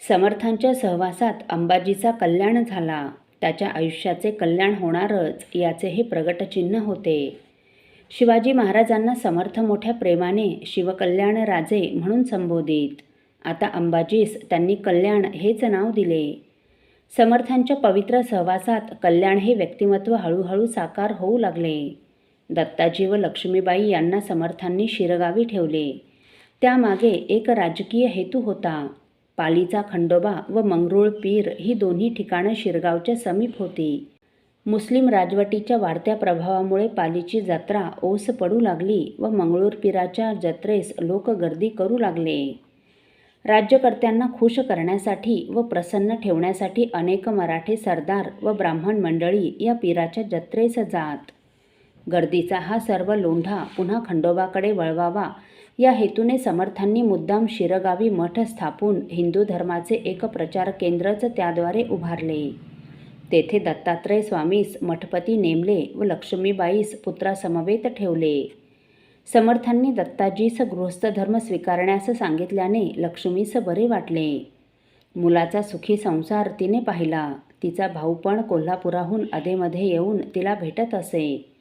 समर्थांच्या सहवासात अंबाजीचा कल्याण झाला. त्याच्या आयुष्याचे कल्याण होणारच याचे हे प्रगटचिन्ह होते. शिवाजी महाराजांना समर्थ मोठ्या प्रेमाने शिवकल्याण राजे म्हणून संबोधित. आता अंबाजीस त्यांनी कल्याण हेच नाव दिले. समर्थांच्या पवित्र सहवासात कल्याण हे व्यक्तिमत्व हळूहळू साकार होऊ लागले. दत्ताजी व लक्ष्मीबाई यांना समर्थांनी शिरगावी ठेवले. त्यामागे एक राजकीय हेतू होता. पालीचा खंडोबा व मंगरुळ पीर ही दोन्ही ठिकाणं शिरगावच्या समीप होती. मुस्लिम राजवटीच्या वाढत्या प्रभावामुळे पालीची जत्रा ओस पडू लागली व मंगळूर पीराच्या जत्रेस लोक गर्दी करू लागले. राज्यकर्त्यांना खुश करण्यासाठी व प्रसन्न ठेवण्यासाठी अनेक मराठे सरदार व ब्राह्मण मंडळी या पीराच्या जत्रेस जात. गर्दीचा हा सर्व लोंढा पुन्हा खंडोबाकडे वळवावा या हेतूने समर्थांनी मुद्दाम शिरगावी मठ स्थापून हिंदू धर्माचे एक प्रचार केंद्रच त्याद्वारे उभारले. तेथे दत्तात्रय स्वामीस मठपती नेमले व लक्ष्मीबाईस पुत्रासमवेत ठेवले. समर्थांनी दत्ताजीस गृहस्थ धर्म स्वीकारण्यास सांगितल्याने लक्ष्मीस बरे वाटले. मुलाचा सुखी संसार तिने पाहिला. तिचा भाऊ पण कोल्हापुराहून अधेमध्ये येऊन तिला भेटत असे.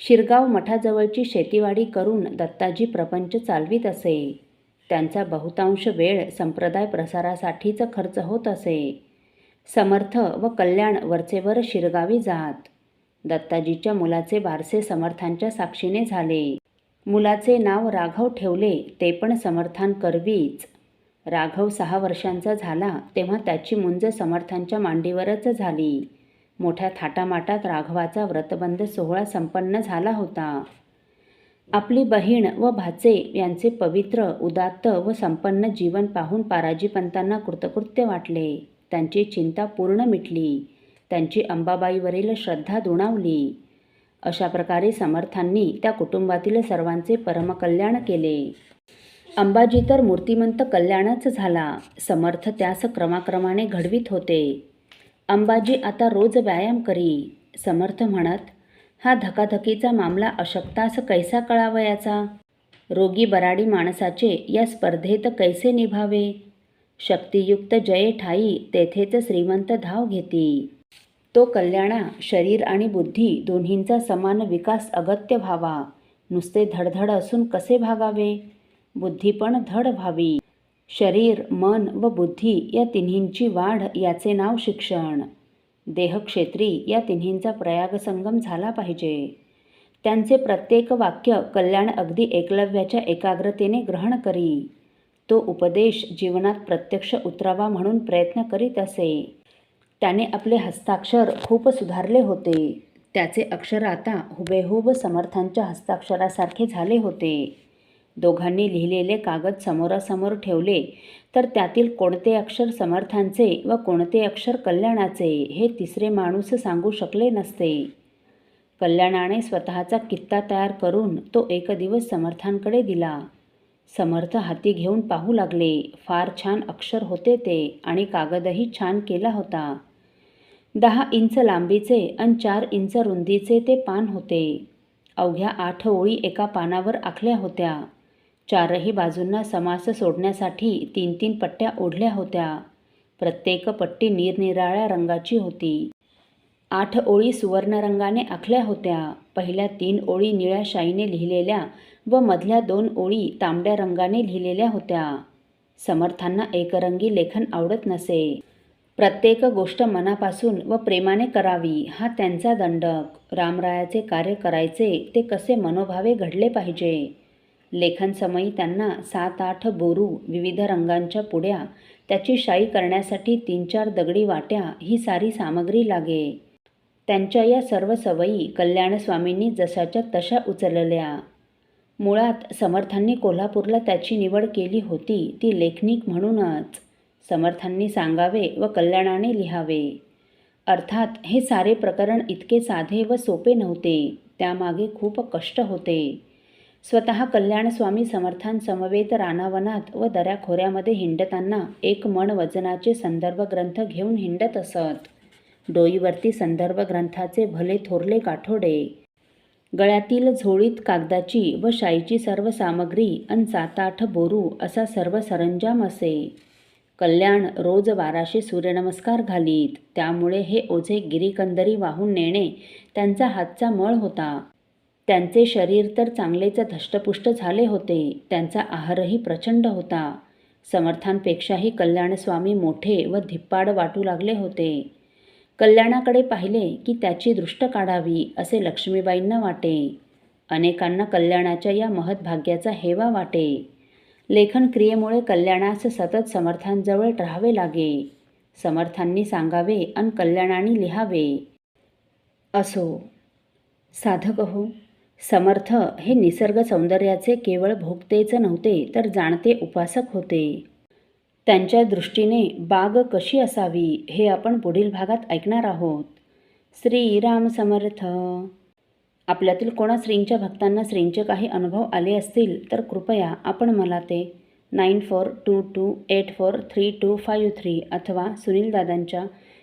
शिरगाव मठाजवळची शेतीवाडी करून दत्ताजी प्रपंच चालवीत असे. त्यांचा बहुतांश वेळ संप्रदाय प्रसारासाठीच खर्च होत असे. समर्थ व कल्याण वरचेवर शिरगावी जात. दत्ताजीच्या मुलाचे बारसे समर्थांच्या साक्षीने झाले. मुलाचे नाव राघव ठेवले ते पण समर्थान करवीच राघव सहा वर्षांचा झाला तेव्हा त्याची मुंज समर्थांच्या मांडीवरच झाली. मोठ्या थाटामाटात राघवाचा व्रतबंध सोहळा संपन्न झाला होता. आपली बहीण व भाचे यांचे पवित्र उदात्त व संपन्न जीवन पाहून पाराजीपंतांना कृतकृत्य वाटले. त्यांची चिंता पूर्ण मिटली. त्यांची अंबाबाईवरील श्रद्धा दुणावली. अशा प्रकारे समर्थांनी त्या कुटुंबातील सर्वांचे परमकल्याण केले. अंबाजी तर मूर्तिमंत कल्याणच झाला. समर्थ त्यास क्रमाक्रमाने घडवीत होते. अंबाजी आता रोज व्यायाम करी समर्थ म्हणत हा धकाधकीचा मामला अशक्तास कैसा कळावयाचा? रोगी बराडी माणसाचे या स्पर्धेत कैसे निभावे? शक्तियुक्त जये ठाई तेथेच श्रीमंत धाव घेती. तो कल्याणा शरीर आणि बुद्धी दोन्हींचा समान विकास अगत्य व्हावा. नुसते धडधड असून कसे भागावे? बुद्धी पण धड व्हावी. शरीर मन व बुद्धी या तिन्हींची वाढ याचे नाव शिक्षण. देहक्षेत्री या तिन्हींचा प्रयागसंगम झाला पाहिजे. त्यांचे प्रत्येक वाक्य कल्याण अगदी एकलव्याच्या एकाग्रतेने ग्रहण करी. तो उपदेश जीवनात प्रत्यक्ष उतरावा म्हणून प्रयत्न करीत असे. त्याने आपले हस्ताक्षर खूप सुधारले होते. त्याचे अक्षर आता हुबेहूब समर्थांच्या हस्ताक्षरासारखे झाले होते. दोघांनी लिहिलेले कागद समोरासमोर ठेवले तर त्यातील कोणते अक्षर समर्थांचे व कोणते अक्षर कल्याणाचे हे तिसरे माणूस सांगू शकले नसते. कल्याणाने स्वतःचा कित्ता तयार करून तो एक दिवस समर्थांकडे दिला. समर्थ हाती घेऊन पाहू लागले फार छान अक्षर होते ते आणि कागदही छान केला होता. दहा इंच लांबीचे आणि चार इंच रुंदीचे ते पान होते. अवघ्या आठ ओळी एका पानावर आखल्या होत्या. चारही बाजूंना समास सोडण्यासाठी तीन तीन पट्ट्या ओढल्या होत्या. प्रत्येक पट्टी निरनिराळ्या रंगाची होती. आठ ओळी सुवर्ण रंगाने आखल्या होत्या. पहिल्या तीन ओळी निळ्या शाईने लिहिलेल्या व मधल्या दोन ओळी तांबड्या रंगाने लिहिलेल्या होत्या. समर्थांना एकरंगी लेखन आवडत नसे. प्रत्येक गोष्ट मनापासून व प्रेमाने करावी हा त्यांचा दंडक. रामरायाचे कार्य करायचे ते कसे मनोभावे घडले पाहिजे? लेखनसमयी त्यांना सात आठ बोरू विविध रंगांच्या पुड्या त्याची शाई करण्यासाठी तीन चार दगडी वाट्या ही सारी सामग्री लागे. त्यांच्या या सर्व सवयी कल्याणस्वामींनी जशाच्या तशा उचलल्या. मुळात समर्थांनी कोल्हापूरला त्याची निवड केली होती ती लेखनिक म्हणूनच. समर्थांनी सांगावे व कल्याणाने लिहावे. अर्थात हे सारे प्रकरण इतके साधे व सोपे नव्हते त्यामागे खूप कष्ट होते. स्वतः कल्याणस्वामी समर्थांसमवेत रानावनात व दऱ्याखोऱ्यामध्ये हिंडताना एक मन वजनाचे संदर्भ ग्रंथ घेऊन हिंडत असत. डोईवरती संदर्भ ग्रंथाचे भले थोरले गाठोडे गळ्यातील झोळीत कागदाची व शाईची सर्व सामग्री अन सात बोरू असा सर्व सरंजाम असे. कल्याण रोज बाराशे सूर्यनमस्कार घालीत. त्यामुळे हे ओझे गिरीकंदरी वाहून नेणे त्यांचा हातचा मळ होता. त्यांचे शरीर तर चांगलेच धष्टपुष्ट झाले होते त्यांचा आहारही प्रचंड होता. समर्थांपेक्षाही कल्याणस्वामी मोठे व धिप्पाड वाटू लागले होते. कल्याणाकडे पाहिले की त्याची दृष्ट काढावी असे लक्ष्मीबाईंना वाटे. अनेकांना कल्याणाच्या या महत्भाग्याचा हेवा वाटे. लेखन क्रियेमुळे कल्याणास सतत समर्थांजवळ राहावे लागे. समर्थांनी सांगावे अन कल्याणाने लिहावे. असो. साधक हो समर्थ हे निसर्ग सौंदर्याचे केवळ भोगतेच नव्हते तर जाणते उपासक होते. त्यांच्या दृष्टीने बाग कशी असावी हे आपण पुढील भागात ऐकणार आहोत. श्रीराम समर्थ. आपल्यातील कोणा श्रींच्या भक्तांना श्रींचे काही अनुभव आले असतील तर कृपया आपण मला ते nine four two two eight four three two five three अथवा सुनील दादांच्या